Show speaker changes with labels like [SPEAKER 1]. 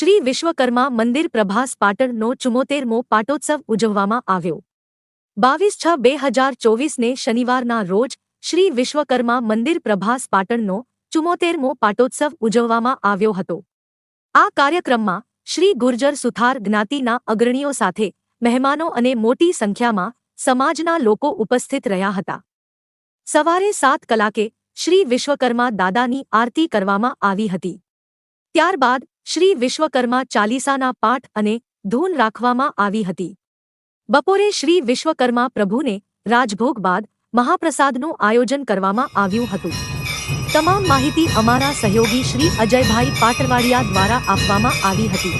[SPEAKER 1] શ્રી વિશ્વકર્મા મંદિર પ્રભાસ પાટણનો ચુમોતેરમો પાટોત્સવ ઉજવવામાં આવ્યો. બાવીસ છ બે હજાર ચોવીસને શનિવારના રોજ શ્રી વિશ્વકર્મા મંદિર પ્રભાસ પાટણનો ચુમોતેરમો પાટોત્સવ ઉજવવામાં આવ્યો હતો. આ કાર્યક્રમમાં શ્રી ગુર્જર સુથાર જ્ઞાતિના અગ્રણીઓ સાથે મહેમાનો અને મોટી સંખ્યામાં સમાજના લોકો ઉપસ્થિત રહ્યા હતા. સવારે સાત કલાકે શ્રી વિશ્વકર્મા દાદાની આરતી કરવામાં આવી હતી. ત્યારબાદ શ્રી વિશ્વકર્મા ચાલીસાના પાઠ અને ધૂન રાખવામાં આવી હતી. બપોરે શ્રી વિશ્વકર્મા પ્રભુને રાજભોગ બાદ મહાપ્રસાદનું આયોજન કરવામાં આવ્યું હતું. તમામ માહિતી અમારા સહયોગી શ્રી અજયભાઈ પાટરવાડિયા દ્વારા આપવામાં આવી હતી.